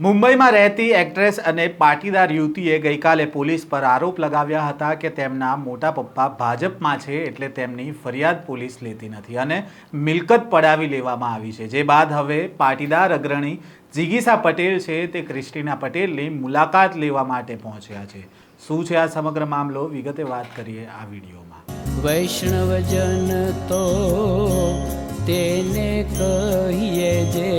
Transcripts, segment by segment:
મુંબઈમાં રહેતી એક્ટ્રેસ અને પાટીદાર યુવતીએ ગઈકાલે પોલીસ પર આરોપ લગાવ્યા હતા કે તેમના મોટા પપ્પા ભાજપમાં છે એટલે તેમની ફરિયાદ પોલીસ લેતી નથી અને મિલકત પડાવી લેવામાં આવી છે. જે બાદ હવે પાટીદાર અગ્રણી જિગીસા પટેલ છે તે ક્રિસ્ટીના પટેલની મુલાકાત લેવા માટે પહોંચ્યા છે. શું છે આ સમગ્ર મામલો? વિગતે વાત કરીએ આ વિડીયોમાં. વૈષ્ણવજન તો તેને કહીએ જે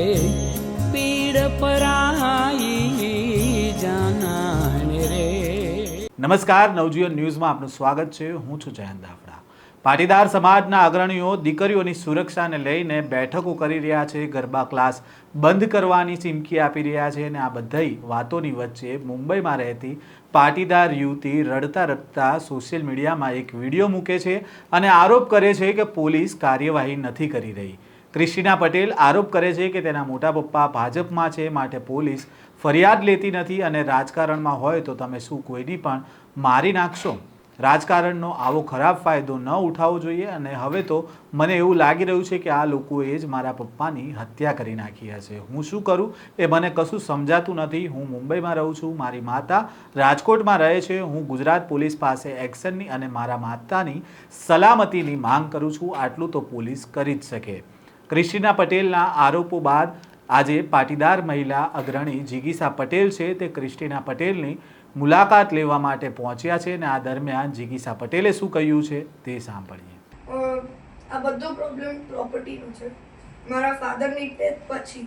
નમસ્કાર નવજીવન ન્યૂઝમાં આપનું સ્વાગત છે। હું છું જયંત દાફડા પાટીદાર સમાજના અગ્રણીઓ, દીકરીઓની સુરક્ષાને લઈને બેઠકો કરી રહ્યા છે। ગરબા ક્લાસ બંધ કરવાની ચીમકી આપી રહ્યા છે અને આ બધી વાતોની વચ્ચે મુંબઈમાં રહેતી પાટીદાર યુવતી રડતા રડતા સોશિયલ મીડિયામાં એક વીડિયો મૂકે છે અને આરોપ કરે છે કે પોલીસ કાર્યવાહી નથી કરી રહી। ક્રિસ્ટીના પટેલ આરોપ કરે છે કે તેના મોટા પપ્પા ભાજપમાં છે, માટે પોલીસ ફરિયાદ લેતી નથી અને રાજકારણમાં હોય તો તમે શું કોઈની પણ મારી નાખશો? રાજકારણનો આવો ખરાબ ફાયદો ન ઉઠાવવો જોઈએ અને હવે તો મને એવું લાગી રહ્યું છે કે આ લોકોએ જ મારા પપ્પાની હત્યા કરી નાખી હશે. હું શું કરું? એ મને કશું સમજાતું નથી. હું મુંબઈમાં રહું છું. મારી માતા રાજકોટમાં રહે છે. હું ગુજરાત પોલીસ પાસે એક્શનની અને મારા માતાની સલામતીની માંગ કરું છું. આટલું તો પોલીસ કરી જ શકે. ક્રિસ્ટીના પટેલના આરોપો બાદ આજે પાટીદાર મહિલા અગ્રણી જીગીસા પટેલ છે તે ક્રિસ્ટીના પટેલની મુલાકાત લેવા માટે પહોંચ્યા છે અને આ દરમિયાન જીગીસા પટેલે શું કહ્યું છે તે સાંભળીએ. આ બધો પ્રોબ્લેમ પ્રોપર્ટીનો છે. મારા ફાધરની ડેથ પછી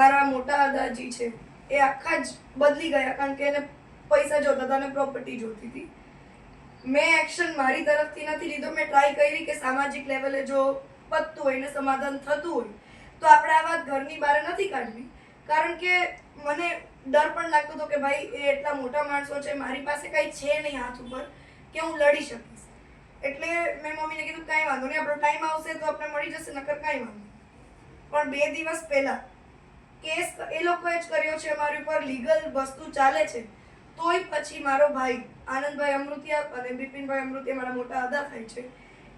મારા મોટા દાદાજી છે એ આખા જ બદલી ગયા કારણ કે એને પૈસા જોતા હતા અને પ્રોપર્ટી જોતી હતી. મેં એક્શન મારી તરફથી નથી લીધો. મેં ટ્રાય કરી કે સામાજિક લેવલે જો પતતું હોય ને સમાધાન થતું હોય, તો આપણે આ વાત ઘરની બહાર નથી કાઢવી કારણ કે મને ડર પણ લાગતો હતો કે ભાઈ, એ એટલા મોટા માણસો છે, મારી પાસે કંઈ છે નહીં હાથ ઉપર, કે હું લડી શકીશ એટલે મેં મમ્મીને કીધું, કાંઈ વાંધો નહીં, આપણો ટાઈમ આવશે તો આપણે મળી જશે, નકર કાંઈ વાંધો. પણ બે દિવસ પહેલા કેસ એ લોકોએ જ કર્યો છે મારી ઉપર, લીગલ વસ્તુ ચાલે છે, તોય પછી મારો ભાઈ આનંદભાઈ અમૃતિયા અને બિપિનભાઈ અમૃતિયા મારા મોટા અદા થાય છે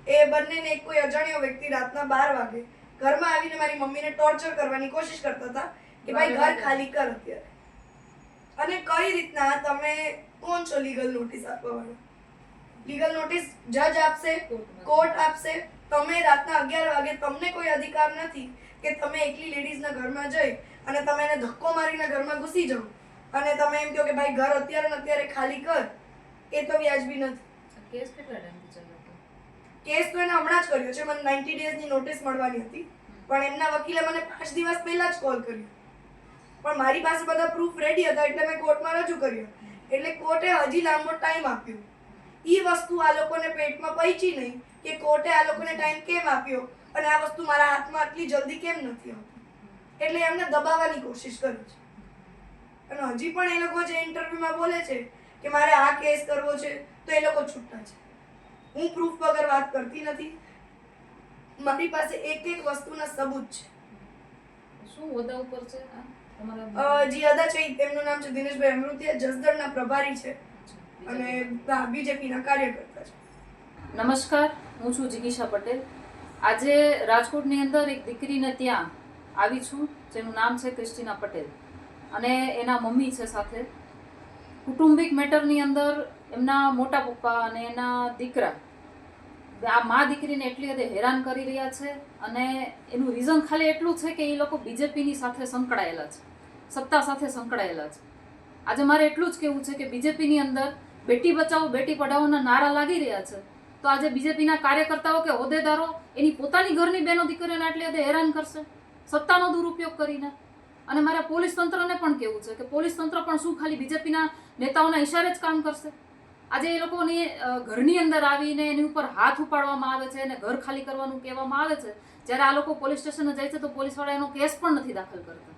એ બંનેને એક કોઈ અજાણ્યો વ્યક્તિ રાતના બાર વાગે ઘરમાં આવીને મારી મમ્મીને ટોર્ચર કરવાની કોશિશ કરતા હતા કે ભાઈ ઘર ખાલી કર અત્યારે. અને કઈ રીતના તમે કોણ છો લીગલ નોટિસ આપવા વાળા લીગલ નોટિસ જજ આપશે કોર્ટ આપશે તમે રાતના અગિયાર વાગે તમને કોઈ અધિકાર નથી કે તમે એકલી લેડીઝના ઘરમાં જઈ અને તમે એને ધક્કો મારીને ઘરમાં ઘૂસી જાઓ. અને તમે એમ કહો કે ભાઈ ઘર અત્યારે ને અત્યારે ખાલી કર એ તો વ્યાજબી નથી. કેસ કેટલા કેસ તો એને હમણાં જ કર્યો છે, મને નાઇન્ટી ડેઝની નોટિસ મળવાની હતી. પણ એમના વકીલે મને પાંચ દિવસ પહેલાં જ કોલ કર્યો. પણ મારી પાસે બધા પ્રૂફ રેડી હતા, એટલે મેં કોર્ટમાં રજૂ કર્યો. એટલે કોર્ટે હજી લાંબો ટાઈમ આપ્યો. એ વસ્તુ આ લોકોને પેટમાં પહોંચી નહીં કે કોર્ટે આ લોકોને ટાઈમ કેમ આપ્યો અને આ વસ્તુ મારા હાથમાં આટલી જલ્દી કેમ નથી આવતી. એટલે એમને દબાવવાની કોશિશ કરી છે. અને હજી પણ એ લોકો જે ઇન્ટરવ્યુમાં બોલે છે કે મારે આ કેસ કરવો છે, તો એ લોકો છૂટા છે. હું પ્રૂફ વગર વાત કરતી નથી. મારી પાસે એક એક વસ્તુના સબૂત છે. શું હોદ્દા ઉપર છે? જી જે અદા છે તેમનું નામ છે દિનેશભાઈ અમૃતિયા જસદણના પ્રભારી છે. અને બીજેપીના કાર્યકર્તા છે. નમસ્કાર હું છું જિગીશા પટેલ. આજે રાજકોટની અંદર એક દીકરીને ત્યાં આવી છું જેનું નામ છે ક્રિસ્ટીના પટેલ. અને એના મમ્મી છે સાથે. કુટુંબિક મેટરની અંદર એમના મોટા પપ્પા અને એના દીકરા. આ મા દીકરીને એટલી હદે હેરાન કરી રહ્યા છે અને એનું રીઝન ખાલી એટલું છે કે એ લોકો બીજેપીની સાથે સંકળાયેલા છે. સત્તા સાથે સંકળાયેલા છે. આજે મારે એટલું જ કહેવું છે કે બીજેપીની અંદર બેટી બચાવો, બેટી પઢાઓના નારા લાગી રહ્યા છે. તો આજે બીજેપીના કાર્યકર્તાઓ કે હોદ્દેદારો એની પોતાની ઘરની બહેનો દીકરીઓને આટલી હદે હેરાન કરશે? સત્તાનો દુરુપયોગ કરીને. અને મારે પોલીસ તંત્રને પણ કહેવું છે કે પોલીસ તંત્ર પણ શું ખાલી બીજેપીના નેતાઓના ઇશારે જ કામ કરશે? આજે એ લોકોની ઘરની અંદર આવીને એની ઉપર હાથ ઉપાડવામાં આવે છે અને ઘર ખાલી કરવાનું કહેવામાં આવે છે. જ્યારે આ લોકો પોલીસ સ્ટેશને જાય છે તો પોલીસવાળા એનો કેસ પણ નથી દાખલ કરતા.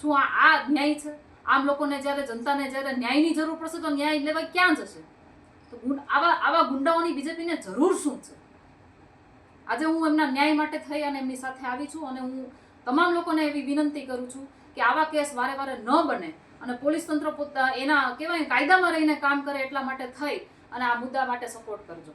શું આ આ ન્યાય છે? આમ લોકોને જ્યારે, જનતાને જ્યારે ન્યાયની જરૂર પડશે તો ન્યાય લેવા ક્યાં જશે? તો આવા આવા ગુંડાઓની બીજેપીને જરૂર શું છે? આજે હું એમના ન્યાય માટે થઈ અને એમની સાથે આવી છું અને હું તમામ લોકોને એવી વિનંતી કરું છું કે આવા કેસ વારે વારે ન બને. અને પોલીસ તંત્ર એના કહેવાય કાયદામાં રહીને કામ કરે એટલા માટે થઈ અને આ મુદ્દા માટે સપોર્ટ કરજો.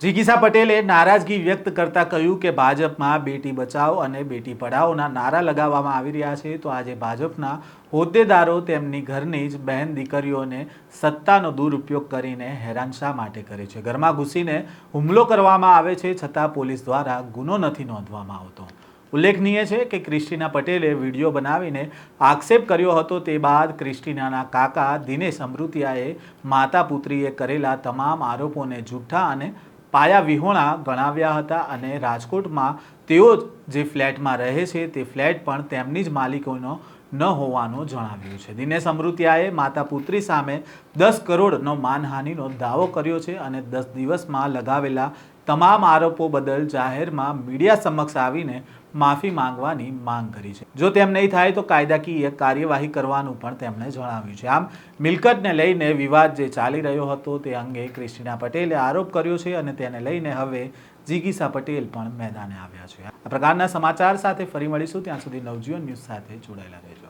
જીગીસા પટેલે નારાજગી વ્યક્ત કરતા કહ્યું કે ભાજપમાં બેટી બચાવો અને બેટી પઢાઓના નારા લગાવવામાં આવી રહ્યા છે. તો આજે ભાજપના હોદ્દેદારો તેમની ઘરની જ બહેન દીકરીઓને સત્તાનો દુરુપયોગ કરીને હેરાન શા માટે કરે છે? ઘરમાં ઘૂસીને હુમલો કરવામાં આવે છે છતાં પોલીસ દ્વારા ગુનો નથી નોંધવામાં આવતો. ઉલ્લેખનીય છે કે ક્રિસ્ટીના પટેલે વીડિયો બનાવીને આક્ષેપ કર્યો હતો તે બાદ ક્રિસ્ટીનાના કાકા દિનેશ અમૃતિયાએ માતા પુત્રીએ કરેલા તમામ આરોપોને જૂઠા અને પાયા વિહોણા ગણાવ્યા હતા અને રાજકોટમાં તેઓ જે ફ્લેટમાં રહે છે તે ફ્લેટ પણ તેમની જ માલિકોનો ન હોવાનું જણાવ્યું છે. દિનેશ અમૃતિયાએ માતા પુત્રી સામે દસ કરોડનો માનહાનિનો દાવો કર્યો છે અને દસ દિવસમાં લગાવેલા તમામ આરોપો બદલ જાહેરમાં મીડિયા સમક્ષ આવીને માફી માંગવાની માંગ કરી છે. જો તેમ નહીં થાય તો કાયદાકીય કાર્યવાહી કરવાનું પણ તેમણે જણાવ્યું છે. આમ મિલકતને લઈને વિવાદ જે ચાલી રહ્યો હતો તે અંગે ક્રિસ્ટીના પટેલે આરોપ કર્યો છે અને તેને લઈને હવે જીગીસા પટેલ પણ મેદાને આવ્યા છે. આ પ્રકારના સમાચાર સાથે ફરી મળીશું. ત્યાં સુધી નવજીવન ન્યૂઝ સાથે જોડાયેલા રહેજો.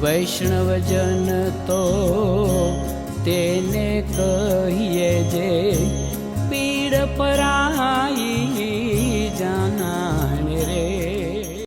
વૈષ્ણવજન તો તેને કહીએ જે પીડ પરાઈ